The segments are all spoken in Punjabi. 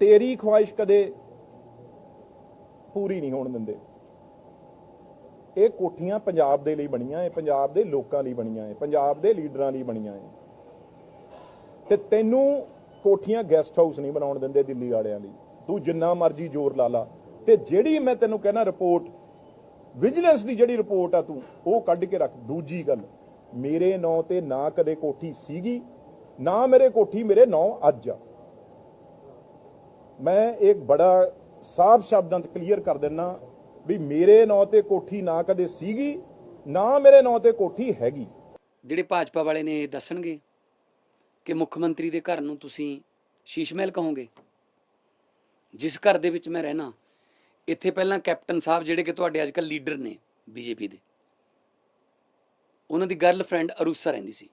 ਤੇਰੀ ਖੁਆਇਸ਼ ਕਦੇ ਪੂਰੀ ਨਹੀਂ ਹੋਣ ਦਿੰਦੇ। ਇਹ ਕੋਠੀਆਂ ਪੰਜਾਬ ਦੇ ਲਈ ਬਣੀਆਂ ਇਹ ਪੰਜਾਬ ਦੇ ਲੋਕਾਂ ਲਈ ਬਣੀਆਂ ਇਹ ਪੰਜਾਬ ਦੇ ਲੀਡਰਾਂ ਲਈ ਬਣੀਆਂ ਇਹ ਤੇ ਤੈਨੂੰ ਕੋਠੀਆਂ ਗੈਸਟ ਹਾਊਸ ਨਹੀਂ ਬਣਾਉਣ ਦਿੰਦੇ ਦਿੱਲੀ ਵਾਲਿਆਂ ਲਈ। ਤੂੰ ਜਿੰਨਾ ਮਰਜ਼ੀ ਜ਼ੋਰ ਲਾ ਲਾ। ਤੇ ਜਿਹੜੀ ਮੈਂ ਤੈਨੂੰ ਕਹਿਣਾ ਰਿਪੋਰਟ ਵਿਜੀਲੈਂਸ ਦੀ ਜਿਹੜੀ ਰਿਪੋਰਟ ਆ ਤੂੰ, ਉਹ ਕੱਢ ਕੇ ਰੱਖ। ਦੂਜੀ ਗੱਲ, ਮੇਰੇ ਨਾਂ ਤੇ ਨਾ ਕਦੇ ਕੋਠੀ ਸੀਗੀ, ਨਾ ਮੇਰੇ ਕੋਠੀ ਮੇਰੇ ਨਾਂ ਅੱਜ ਆ। ਮੈਂ ਇੱਕ ਬੜਾ ਸਾਫ਼ ਸ਼ਬਦਾਂ 'ਚ ਕਲੀਅਰ ਕਰ ਦਿੰਨਾ ਵੀ ਮੇਰੇ ਨਾਂ ਤੇ ਕੋਠੀ ਨਾ ਕਦੇ ਸੀਗੀ, ਨਾ ਮੇਰੇ ਨਾਂ ਤੇ ਕੋਠੀ ਹੈਗੀ। ਜਿਹੜੇ ਭਾਜਪਾ ਵਾਲੇ ਨੇ ਇਹ ਦੱਸਣਗੇ ਕਿ ਮੁੱਖ ਮੰਤਰੀ ਦੇ ਘਰ ਨੂੰ ਤੁਸੀਂ ਸ਼ੀਸ਼ ਮਹਿਲ ਕਹੋਗੇ? ਜਿਸ ਘਰ ਦੇ ਵਿੱਚ ਮੈਂ ਰਹਿਣਾ ਇੱਥੇ ਪਹਿਲਾਂ ਕੈਪਟਨ ਸਾਹਿਬ ਜਿਹੜੇ ਕਿ ਤੁਹਾਡੇ ਅੱਜਕੱਲ ਲੀਡਰ ਨੇ ਬੀਜੇਪੀ ਦੇ, ਉਹਨਾਂ ਦੀ ਗਰਲਫ੍ਰੈਂਡ ਅਰੂਸਾ ਰਹਿੰਦੀ ਸੀ।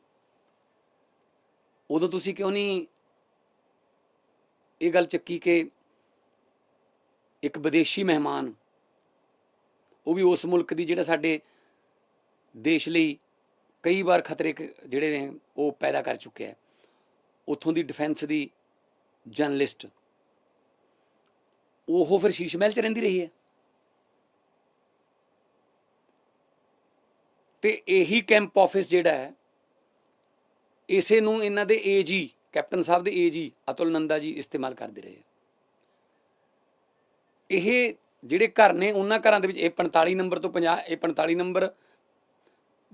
ਉਦੋਂ ਤੁਸੀਂ ਕਿਉਂ ਨਹੀਂ ਇਹ ਗੱਲ ਚੱਕੀ ਕਿ ਇੱਕ ਵਿਦੇਸ਼ੀ ਮਹਿਮਾਨ, ਉਹ ਵੀ ਉਸ ਮੁਲਕ ਦੀ ਜਿਹੜਾ ਸਾਡੇ ਦੇਸ਼ ਲਈ ਕਈ ਵਾਰ ਖਤਰੇ ਜਿਹੜੇ ਨੇ, ਉਹ ਪੈਦਾ ਕਰ ਚੁੱਕਿਆ ਹੈ। ਉੱਥੋਂ ਦੀ ਡਿਫੈਂਸ ਦੀ ਜਰਨਲਿਸਟ ਉਹ ਫਿਰ ਸ਼ੀਸ਼ ਮਹਿਲ ਚ ਰਹਿੰਦੀ ਰਹੀ ਹੈ। ਤੇ ਇਹੀ ਕੈਂਪ ਆਫਿਸ ਜਿਹੜਾ ਹੈ, ਇਸੇ ਨੂੰ ਇਹਨਾਂ ਦੇ ਏਜੀ ਕੈਪਟਨ ਸਾਹਿਬ ਦੇ ਏਜੀ ਅਤੁਲ ਨੰਦਾ ਜੀ ਇਸਤੇਮਾਲ ਕਰਦੇ ਰਹੇ। ਇਹ ਜਿਹੜੇ ਘਰ ਨੇ, ਉਹਨਾਂ ਘਰਾਂ ਦੇ ਵਿੱਚ ਇਹ 45 ਨੰਬਰ ਤੋਂ 50 ਇਹ 45 ਨੰਬਰ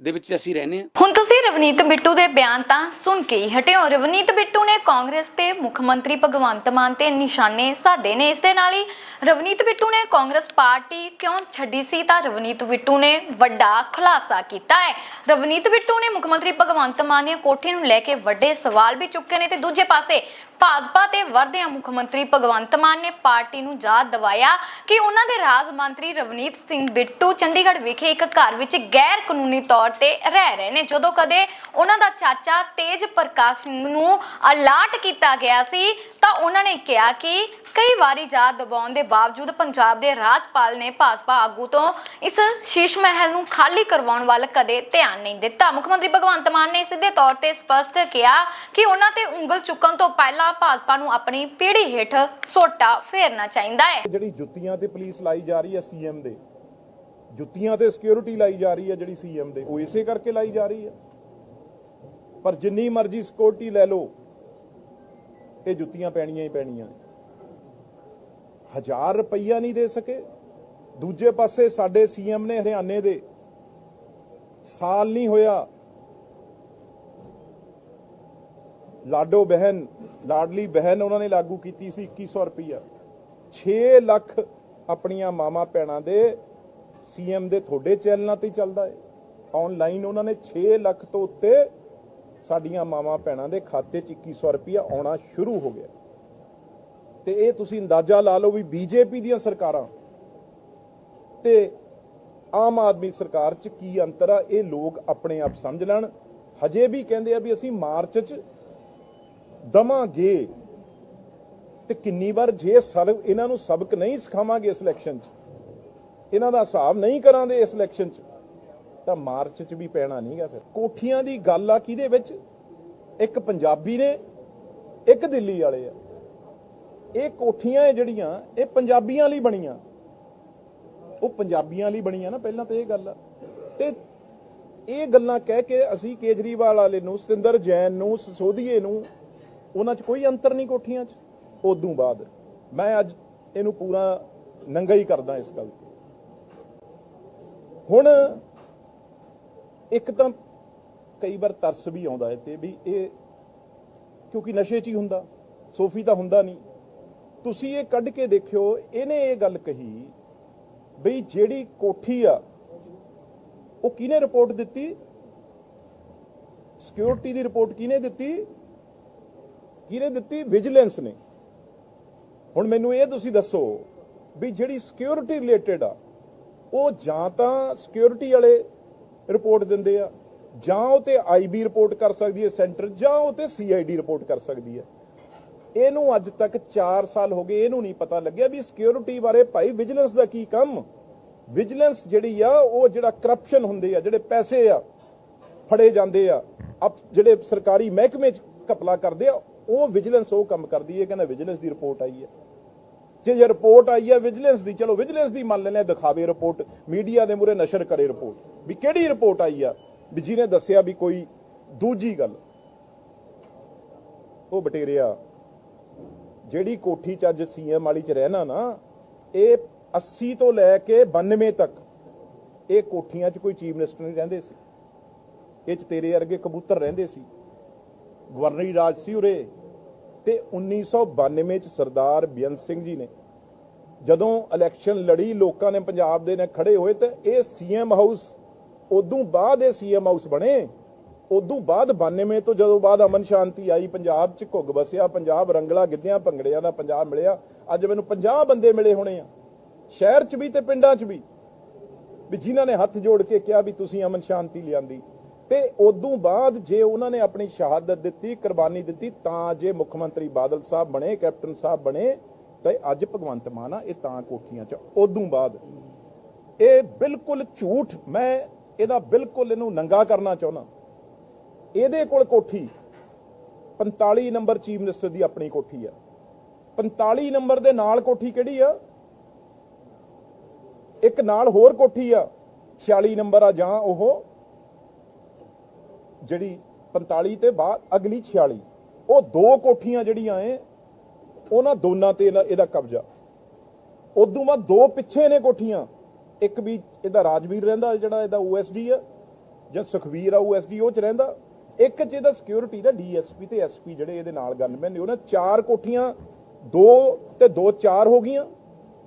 ਦੇ ਵਿੱਚ ਅਸੀਂ ਰਹਿੰਦੇ ਹਾਂ। ਹੁਣ ਤੁਸੀਂ ਰਵਨੀਤ ਬਿੱਟੂ ਦੇ ਬਿਆਨ ਤਾਂ ਸੁਣ ਕੇ ਹੀ ਹਟਿਓ ਰਵਨੀਤ ਬਿੱਟੂ ਨੇ ਕਾਂਗਰਸ ਤੇ ਮੁੱਖ ਮੰਤਰੀ ਭਗਵੰਤ ਮਾਨ ਤੇ ਨਿਸ਼ਾਨੇ ਸਾਧੇ ਨੇ। ਇਸ ਦੇ ਨਾਲ ਹੀ ਰਵਨੀਤ ਬਿੱਟੂ ਨੇ ਕਾਂਗਰਸ ਪਾਰਟੀ ਕਿਉਂ ਛੱਡੀ ਸੀ ਤਾਂ ਰਵਨੀਤ ਬਿੱਟੂ ਨੇ ਵੱਡਾ ਖੁਲਾਸਾ ਕੀਤਾ ਹੈ। ਰਵਨੀਤ ਬਿੱਟੂ ਨੇ ਮੁੱਖ ਮੰਤਰੀ ਭਗਵੰਤ ਮਾਨ ਦੀਆਂ ਕੋਠੀ ਨੂੰ ਲੈ ਕੇ ਵੱਡੇ ਸਵਾਲ ਵੀ ਚੁੱਕੇ ਨੇ ਤੇ ਦੂਜੇ ਪਾਸੇ ਭਾਜਪਾ ਤੇ ਵਰਦਿਆਂ ਮੁੱਖ ਮੰਤਰੀ ਭਗਵੰਤ ਮਾਨ ਨੇ ਪਾਰਟੀ ਨੂੰ ਯਾਦ ਦਿਵਾਇਆ ਕਿ ਉਹਨਾਂ ਦੇ ਰਾਜ ਮੰਤਰੀ ਰਵਨੀਤ ਸਿੰਘ ਬਿੱਟੂ ਚੰਡੀਗੜ੍ਹ ਵਿਖੇ ਇੱਕ ਘਰ ਵਿੱਚ ਗੈਰ ਕਾਨੂੰਨੀ ਤੌਰ ਤੇ ਰਹਿ ਰਹੇ ਨੇ। ਜਦੋਂ ਕਦੇ ਉਹਨਾਂ ਦਾ ਚਾਚਾ ਤੇਜ ਪ੍ਰਕਾਸ਼ ਸਿੰਘ ਨੂੰ ਅਲਾਟ ਕੀਤਾ ਗਿਆ ਸੀ, ਤਾਂ ਉਹਨਾਂ ਨੇ ਕਿਹਾ ਕਿ ਕਈ ਵਾਰੀ ਯਾਦ ਦਬਾਉਣ ਦੇ ਬਾਵਜੂਦ ਪੰਜਾਬ ਦੇ ਰਾਜਪਾਲ ਨੇ ਭਾਜਪਾ ਆਗੂ ਤੋਂ ਇਸ ਸ਼ੀਸ਼ ਮਹਿਲ ਨੂੰ ਖਾਲੀ ਕਰਵਾਉਣ ਵੱਲ ਕਦੇ ਧਿਆਨ ਨਹੀਂ ਦਿੱਤਾ। ਮੁੱਖ ਮੰਤਰੀ ਭਗਵੰਤ ਮਾਨ ਨੇ ਸਿੱਧੇ ਤੌਰ ਤੇ ਸਪਸ਼ਟ ਕਿਹਾ ਕਿ ਉਹਨਾਂ ਤੇ ਉਂਗਲ ਚੁੱਕਣ ਤੋਂ ਪਹਿਲਾਂ ਭਾਜਪਾ ਨੂੰ ਆਪਣੀ ਪੀੜੀ ਹੇਠ ਸੋਟਾ ਫੇਰਨਾ ਚਾਹੀਦਾ ਹੈ। ਜਿਹੜੀ ਜੁੱਤੀਆਂ ਤੇ ਪੁਲਿਸ ਲਾਈ ਜਾ ਰਹੀ ਹੈ ਸੀਐਮ ਦੇ, ਜੁੱਤੀਆਂ ਤੇ ਸਿਕਿਉਰਿਟੀ ਲਾਈ ਜਾ ਰਹੀ ਹੈ ਜਿਹੜੀ ਸੀਐਮ ਦੇ, ਉਹ ਇਸੇ ਕਰਕੇ ਲਾਈ ਜਾ ਰਹੀ ਹੈ। ਪਰ ਜਿੰਨੀ ਮਰਜ਼ੀ ਸਿਕਿਉਰਿਟੀ ਲੈ ਲਓ, ਇਹ ਜੁੱਤੀਆਂ ਪੈਣੀਆਂ ਹੀ ਪੈਣੀਆਂ। ਹਜ਼ਾਰ ਰੁਪਈਆ ਨਹੀਂ ਦੇ ਸਕੇ। ਦੂਜੇ ਪਾਸੇ ਸਾਡੇ ਸੀਐਮ ਨੇ ਹਰਿਆਣੇ ਦੇ ਸਾਲ ਨਹੀਂ ਹੋਇਆ। ਲਾਡੋ ਬਹਿਨ, ਲਾਡਲੀ ਬਹਿਨ ਉਹਨਾਂ ਨੇ ਲਾਗੂ ਕੀਤੀ ਸੀ 2100 ਰੁਪਈਆ। 6 ਲੱਖ ਆਪਣੀਆਂ ਮਾਮਾ ਭੈਣਾਂ ਦੇ ਸੀਐਮ ਦੇ ਤੁਹਾਡੇ ਚੈਨਲਾਂ ਤੇ ਚੱਲਦਾ ਹੈ। ਆਨਲਾਈਨ ਉਹਨਾਂ ਨੇ 6 ਲੱਖ ਤੋਂ ਉੱਤੇ ਸਾਡੀਆਂ ਮਾਵਾਂ ਭੈਣਾਂ ਦੇ ਖਾਤੇ 'ਚ 2100 ਰੁਪਇਆ ਆਉਣਾ ਸ਼ੁਰੂ ਹੋ ਗਿਆ। ਤੇ ਇਹ ਤੁਸੀਂ ਅੰਦਾਜ਼ਾ ਲਾ ਲਓ ਵੀ ਬੀਜੇਪੀ ਦੀਆਂ ਸਰਕਾਰਾਂ ਤੇ ਆਮ ਆਦਮੀ ਸਰਕਾਰ 'ਚ ਕੀ ਅੰਤਰ ਆ, ਇਹ ਲੋਕ ਆਪਣੇ ਆਪ ਸਮਝ ਲੈਣ। ਹਜੇ ਵੀ ਕਹਿੰਦੇ ਆ ਵੀ ਅਸੀਂ ਮਾਰਚ 'ਚ ਦਵਾਂਗੇ ਤੇ ਕਿੰਨੀ ਵਾਰ ਜੇ ਸਰ ਇਹਨਾਂ ਨੂੰ ਸਬਕ ਨਹੀਂ ਸਿਖਾਵਾਂਗੇ ਇਸ ਇਲੈਕਸ਼ਨ 'ਚ, ਇਹਨਾਂ ਦਾ ਹਿਸਾਬ ਨਹੀਂ ਕਰਾਂਗੇ ਇਸ ਇਲੈਕਸ਼ਨ 'ਚ। ਤਾਂ ਮਾਰਚ 'ਚ ਵੀ ਪੈਣਾ ਨਹੀਂਗਾ ਫਿਰ। ਕੋਠੀਆਂ ਦੀ ਗੱਲ ਆ ਕਿਹਦੇ ਵਿੱਚ? ਇੱਕ ਪੰਜਾਬੀ ਨੇ, ਇੱਕ ਦਿੱਲੀ ਵਾਲੇ ਆ। ਇਹ ਕੋਠੀਆਂ ਜਿਹੜੀਆਂ, ਇਹ ਪੰਜਾਬੀਆਂ ਲਈ ਬਣੀਆਂ। ਉਹ ਪੰਜਾਬੀਆਂ ਲਈ ਬਣੀਆਂ ਨਾ, ਪਹਿਲਾਂ ਤਾਂ ਇਹ ਗੱਲ ਆ। ਤੇ ਇਹ ਗੱਲਾਂ ਕਹਿ ਕੇ ਅਸੀਂ ਕੇਜਰੀਵਾਲ ਵਾਲੇ ਨੂੰ, ਸਤਿੰਦਰ ਜੈਨ ਨੂੰ ਸਸੋਧੀਏ ਨੂੰ, ਉਹਨਾਂ 'ਚ ਕੋਈ ਅੰਤਰ ਨਹੀਂ ਕੋਠੀਆਂ 'ਚ। ਉਦੋਂ ਬਾਅਦ ਮੈਂ ਅੱਜ ਇਹਨੂੰ ਪੂਰਾ ਨੰਗਾ ਹੀ ਕਰਦਾ ਇਸ ਗੱਲ ਤੇ। ਹੁਣ ਇੱਕ ਤਾਂ ਕਈ ਵਾਰ ਤਰਸ ਵੀ ਆਉਂਦਾ ਹੈ ਤੇ ਵੀ ਇਹ ਕਿਉਂਕਿ ਨਸ਼ੇ 'ਚ ਹੀ ਹੁੰਦਾ, ਸੋਫੀ ਤਾਂ ਹੁੰਦਾ ਨਹੀਂ। ਤੁਸੀਂ ਇਹ ਕੱਢ ਕੇ ਦੇਖਿਓ, ਇਹਨੇ ਇਹ ਗੱਲ ਕਹੀ ਬਈ ਜਿਹੜੀ ਕੋਠੀ ਆ, ਉਹ ਕਿਹਨੇ ਰਿਪੋਰਟ ਦਿੱਤੀ? ਸਿਕਿਉਰਿਟੀ ਦੀ ਰਿਪੋਰਟ ਕਿਹਨੇ ਦਿੱਤੀ? ਕਿਹਨੇ ਦਿੱਤੀ? ਵਿਜੀਲੈਂਸ ਨੇ। ਹੁਣ ਮੈਨੂੰ ਇਹ ਤੁਸੀਂ ਦੱਸੋ ਵੀ ਜਿਹੜੀ ਸਿਕਿਉਰਿਟੀ ਰਿਲੇਟਡ ਆ, ਉਹ ਜਾਂ ਤਾਂ ਸਿਕਿਉਰਿਟੀ ਵਾਲੇ ਰਿਪੋਰਟ ਦਿੰਦੇ ਆ। ਜਾਂ ਉਹ ਤੇ ਆਈਬੀ ਰਿਪੋਰਟ ਕਰ ਸਕਦੀ ਹੈ ਸੈਂਟਰ, ਜਾਂ ਉਹ ਤੇ ਸੀਆਈਡੀ ਰਿਪੋਰਟ ਕਰ ਸਕਦੀ ਹੈ। ਇਹਨੂੰ ਅੱਜ ਤੱਕ 4 ਸਾਲ ਹੋ ਗਏ, ਇਹਨੂੰ ਨਹੀਂ ਪਤਾ ਲੱਗਿਆ ਵੀ ਸਿਕਿਉਰਿਟੀ ਬਾਰੇ ਭਾਈ ਵਿਜੀਲੈਂਸ ਦਾ ਕੀ ਕੰਮ। ਵਿਜੀਲੈਂਸ ਜਿਹੜੀ ਆ, ਉਹ ਜਿਹੜਾ ਕਰਪਸ਼ਨ ਹੁੰਦੇ ਆ, ਜਿਹੜੇ ਪੈਸੇ ਆ, ਫੜੇ ਜਾਂਦੇ ਆ ਜਿਹੜੇ ਸਰਕਾਰੀ ਮਹਿਕਮੇ ਚ ਘਪਲਾ ਕਰਦੇ ਆ, ਉਹ ਵਿਜੀਲੈਂਸ ਉਹ ਕੰਮ ਕਰਦੀ ਹੈ ਕਹਿੰਦਾ ਵਿਜੀਲੈਂਸ ਦੀ ਰਿਪੋਰਟ ਆਈ ਹੈ। ਜੇ ਜੇ ਰਿਪੋਰਟ ਆਈ ਹੈ ਵਿਜੀਲੈਂਸ ਦੀ, ਚਲੋ ਵਿਜੀਲੈਂਸ ਦੀ ਮੰਨ ਲੈਨੇ ਦਿਖਾਵੇ ਰਿਪੋਰਟ, ਮੀਡੀਆ ਦੇ ਮੂਰੇ ਨਸ਼ਰ ਕਰੇ ਰਿਪੋਰਟ। ਵੀ ਕਿਹੜੀ ਰਿਪੋਰਟ ਆਈ ਆ ਵੀ ਜਿਹਨੇ ਦੱਸਿਆ ਵੀ ਕੋਈ ਦੂਜੀ ਗੱਲ। ਉਹ ਬਟੇਰਿਆ ਜਿਹੜੀ ਕੋਠੀ ਚ ਅੱਜ ਸੀਐਮ ਵਾਲੀ ਚ ਰਹਿਣਾ ਨਾ, ਇਹ 80 ਤੋਂ ਲੈ ਕੇ 92 ਤੱਕ ਇਹ ਕੋਠੀਆਂ 'ਚ ਕੋਈ ਚੀਫ ਮਿਨਿਸਟਰ ਨਹੀਂ ਰਹਿੰਦੇ ਸੀ। ਇਹ 'ਚ ਤੇਰੇ ਵਰਗੇ ਕਬੂਤਰ ਰਹਿੰਦੇ ਸੀ। ਗਵਰਨਰੀ ਰਾਜ ਸੀ ਉਰੇ। ਤੇ 1992 ਚ ਸਰਦਾਰ ਬੇਅੰਤ ਸਿੰਘ ਜੀ ਨੇ ਜਦੋਂ ਇਲੈਕਸ਼ਨ ਲੜੀ, ਲੋਕਾਂ ਨੇ ਪੰਜਾਬ ਦੇ ਨੇ ਖੜੇ ਹੋਏ ਤੇ ਇਹ ਸੀਐਮ ਹਾਊਸ ਉਦੋਂ ਬਾਅਦ ਇਹ ਸੀਐਮ ਹਾਊਸ ਬਣੇ। ਉਦੋਂ ਬਾਅਦ 92 ਤੋਂ ਜਦੋਂ ਬਾਅਦ ਅਮਨ ਸ਼ਾਂਤੀ ਆਈ, ਪੰਜਾਬ ਚ ਘੁੱਗ ਵਸਿਆ ਪੰਜਾਬ ਰੰਗਲਾ ਗਿੱਧਿਆਂ, ਭੰਗੜਿਆਂ ਦਾ ਪੰਜਾਬ ਮਿਲਿਆ। ਅੱਜ ਮੈਨੂੰ 50 ਬੰਦੇ ਮਿਲੇ ਹੋਣੇ ਆ। ਸ਼ਹਿਰ ਚ ਵੀ ਤੇ ਪਿੰਡਾਂ ਚ ਵੀ। ਵੀ ਜਿਨ੍ਹਾਂ ਨੇ ਹੱਥ ਜੋੜ ਕੇ ਕਿਹਾ ਵੀ ਤੁਸੀਂ ਅਮਨ ਸ਼ਾਂਤੀ ਲਿਆਂਦੀ। ਤੇ ਉਦੋਂ ਬਾਅਦ ਜੇ ਉਹਨਾਂ ਨੇ ਆਪਣੀ ਸ਼ਹਾਦਤ ਦਿੱਤੀ, ਕੁਰਬਾਨੀ ਦਿੱਤੀ, ਤਾਂ ਜੇ ਮੁੱਖ ਮੰਤਰੀ ਬਾਦਲ ਸਾਹਿਬ ਬਣੇ, ਕੈਪਟਨ ਸਾਹਿਬ ਬਣੇ, ਤੇ ਅੱਜ ਭਗਵੰਤ ਮਾਨ ਆ, ਇਹ ਤਾਂ ਕੋਠੀਆਂ 'ਚ ਉਦੋਂ ਬਾਅਦ ਇਹ ਬਿਲਕੁਲ ਝੂਠ। ਮੈਂ ਇਹਦਾ ਬਿਲਕੁਲ ਇਹਨੂੰ ਨੰਗਾ ਕਰਨਾ ਚਾਹੁੰਦਾ। ਇਹਦੇ ਕੋਲ ਕੋਠੀ 45 ਨੰਬਰ ਚੀਫ ਮਿਨਿਸਟਰ ਦੀ ਆਪਣੀ ਕੋਠੀ ਆ। 45 ਨੰਬਰ ਦੇ ਨਾਲ ਕੋਠੀ ਕਿਹੜੀ ਆ? ਇੱਕ ਨਾਲ ਹੋਰ ਕੋਠੀ ਆ। 46 ਨੰਬਰ ਆ ਜਾਂ ਉਹ ਜਿਹੜੀ 45 ਤੇ ਬਾਅਦ ਅਗਲੀ 46 ਉਹ ਦੋ ਕੋਠੀਆਂ ਜਿਹੜੀਆਂ ਐ, ਉਹਨਾਂ ਦੋਨਾਂ ਤੇ ਇਹਦਾ- ਇਹਦਾ ਕਬਜ਼ਾ। ਉਦੋਂ ਬਾਅਦ ਦੋ ਪਿੱਛੇ ਨੇ ਕੋਠੀਆਂ। ਇੱਕ ਵੀ ਇਹਦਾ ਰਾਜਵੀਰ ਰਹਿੰਦਾ, ਜਿਹੜਾ ਇਹਦਾ ਓਐਸਡੀ ਆ, ਜਾਂ ਸੁਖਵੀਰ ਆ ਓਐਸਡੀ ਉਹ ਚ ਰਹਿੰਦਾ। ਇੱਕ ਚ ਇਹਦਾ ਸਿਕਿਉਰਿਟੀ ਦਾ ਡੀਐਸਪੀ ਤੇ ਐਸਪੀ ਜਿਹੜੇ ਇਹਦੇ ਨਾਲ ਗਨਮੈਨ ਨੇ, ਉਹਨਾਂ ਚਾਰ ਕੋਠੀਆਂ, ਦੋ ਤੇ ਦੋ ਚਾਰ ਹੋ ਗਈਆਂ।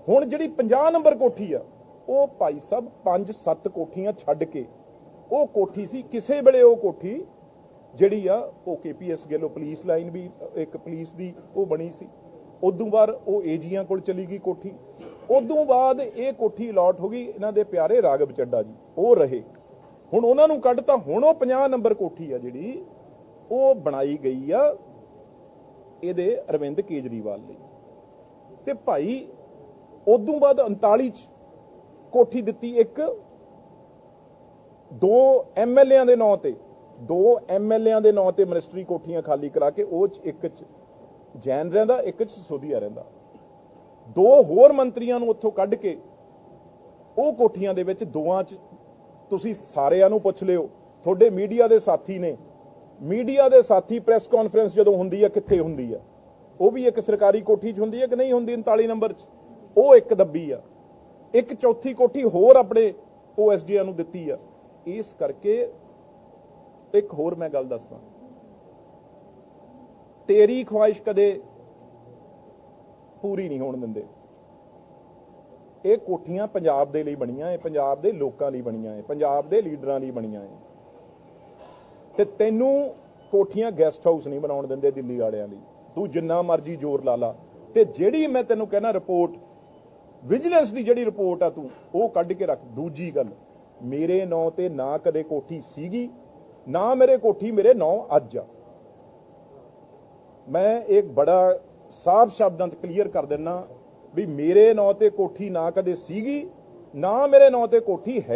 ਹੁਣ ਜਿਹੜੀ 50 ਨੰਬਰ ਕੋਠੀ ਆ, ਉਹ ਭਾਈ ਸਾਹਿਬ 5-7 ਕੋਠੀਆਂ ਛੱਡ ਕੇ, ਉਹ ਕੋਠੀ ਸੀ ਕਿਸੇ ਵੇਲੇ ਉਹ ਕੋਠੀ ਜਿਹੜੀ ਆ, ਉਹ ਕੇਪੀਐਸ ਗੇਲੋ ਪੁਲਿਸ ਲਾਈਨ ਵੀ, ਇੱਕ ਪੁਲਿਸ ਦੀ ਉਹ ਬਣੀ ਸੀ। ਉਦੋਂ ਬਾਅਦ ਉਹ ਏਜੀਆਂ ਕੋਲ ਚਲੀ ਗਈ ਕੋਠੀ। ਉਦੋਂ ਬਾਅਦ ਇਹ ਕੋਠੀ ਅਲਾਟ ਹੋ ਗਈ, ਇਹਨਾਂ ਦੇ ਪਿਆਰੇ ਰਾਗਵ ਚੱਡਾ ਜੀ, ਉਹ ਰਹੇ। ਹੁਣ ਉਹਨਾਂ ਨੂੰ ਕੱਢ ਤਾਂ ਹੁਣ ਉਹ 50 ਨੰਬਰ ਕੋਠੀ ਆ ਜਿਹੜੀ, ਉਹ ਬਣਾਈ ਗਈ ਆ ਇਹਦੇ ਅਰਵਿੰਦ ਕੇਜਰੀਵਾਲ ਲਈ। ਤੇ ਭਾਈ, ਉਦੋਂ ਬਾਅਦ 39 ਚ ਕੋਠੀ ਦਿੱਤੀ ਇੱਕ, ਦੋ ਐਮਐਲਏਆਂ ਦੇ ਨਾਂ ਤੇ, ਦੋ ਐਮਐਲਏਆਂ ਦੇ ਨਾਂ ਤੇ ਮਿਨਿਸਟਰੀ ਕੋਠੀਆਂ ਖਾਲੀ ਕਰਾ ਕੇ, ਉਹ ਚ ਇੱਕ ਚ ਜੈਨ ਰਹਿੰਦਾ, ਇੱਕ ਚ ਸੋਧੀਆ ਰਹਿੰਦਾ। ਦੋ ਹੋਰ ਮੰਤਰੀਆਂ ਨੂੰ ਉੱਥੋਂ ਕੱਢ ਕੇ ਉਹ ਕੋਠੀਆਂ ਦੇ ਵਿੱਚ ਦੋਆਂ ਚ ਤੁਸੀਂ ਸਾਰਿਆਂ ਨੂੰ ਪੁੱਛ ਲਿਓ। ਤੁਹਾਡੇ ਮੀਡੀਆ ਦੇ ਸਾਥੀ ਨੇ। ਮੀਡੀਆ ਦੇ ਸਾਥੀ ਪ੍ਰੈਸ ਕਾਨਫਰੰਸ ਜਦੋਂ ਹੁੰਦੀ ਹੈ ਕਿੱਥੇ ਹੁੰਦੀ ਹੈ ਉਹ ਵੀ ਇੱਕ ਸਰਕਾਰੀ ਕੋਠੀ 'ਚ ਹੁੰਦੀ ਹੈ ਕਿ ਨਹੀਂ ਹੁੰਦੀ 39 ਨੰਬਰ 'ਚ? ਉਹ ਇੱਕ ਦੱਬੀ ਆ। ਇੱਕ ਚੌਥੀ ਕੋਠੀ ਹੋਰ ਆਪਣੇ ਓਐਸਡੀਆਂ ਨੂੰ ਦਿੱਤੀ ਆ। ਇਸ ਕਰਕੇ ਇੱਕ ਹੋਰ ਮੈਂ ਗੱਲ ਦੱਸਦਾ। ਤੇਰੀ ਖੁਆਇਸ਼ ਕਦੇ ਪੂਰੀ ਨਹੀਂ ਹੋਣ ਦਿੰਦੇ। ਇਹ ਕੋਠੀਆਂ ਪੰਜਾਬ ਦੇ ਲਈ ਬਣੀਆਂ ਏ ਪੰਜਾਬ ਦੇ ਲੋਕਾਂ ਲਈ ਬਣੀਆਂ ਏ ਪੰਜਾਬ ਦੇ ਲੀਡਰਾਂ ਲਈ ਬਣੀਆਂ ਇਹ ਤੇ ਤੈਨੂੰ ਕੋਠੀਆਂ ਗੈਸਟ ਹਾਊਸ ਨਹੀਂ ਬਣਾਉਣ ਦਿੰਦੇ ਦਿੱਲੀ ਵਾਲਿਆਂ ਲਈ। ਤੂੰ ਜਿੰਨਾ ਮਰਜ਼ੀ ਜ਼ੋਰ ਲਾ ਲਾ। ਤੇ ਜਿਹੜੀ ਮੈਂ ਤੈਨੂੰ ਕਹਿਣਾ ਰਿਪੋਰਟ ਵਿਜੀਲੈਂਸ ਦੀ ਜਿਹੜੀ ਰਿਪੋਰਟ ਆ ਤੂੰ, ਉਹ ਕੱਢ ਕੇ ਰੱਖ। ਦੂਜੀ ਗੱਲ, ਮੇਰੇ ਨਾਂ ਤੇ ਨਾ ਕਦੇ ਕੋਠੀ ਸੀਗੀ, ਨਾ ਮੇਰੇ ਕੋਠੀ ਮੇਰੇ ਨਾਂ ਅੱਜ ਆ। ਮੈਂ ਇੱਕ ਬੜਾ ਸਾਫ਼ ਸ਼ਬਦਾਂ 'ਚ ਕਲੀਅਰ ਕਰ ਦਿੰਨਾ ਵੀ ਮੇਰੇ ਨਾਂ ਤੇ ਕੋਠੀ ਨਾ ਕਦੇ ਸੀਗੀ, ਨਾ ਮੇਰੇ ਨਾਂ ਤੇ ਕੋਠੀ ਹੈ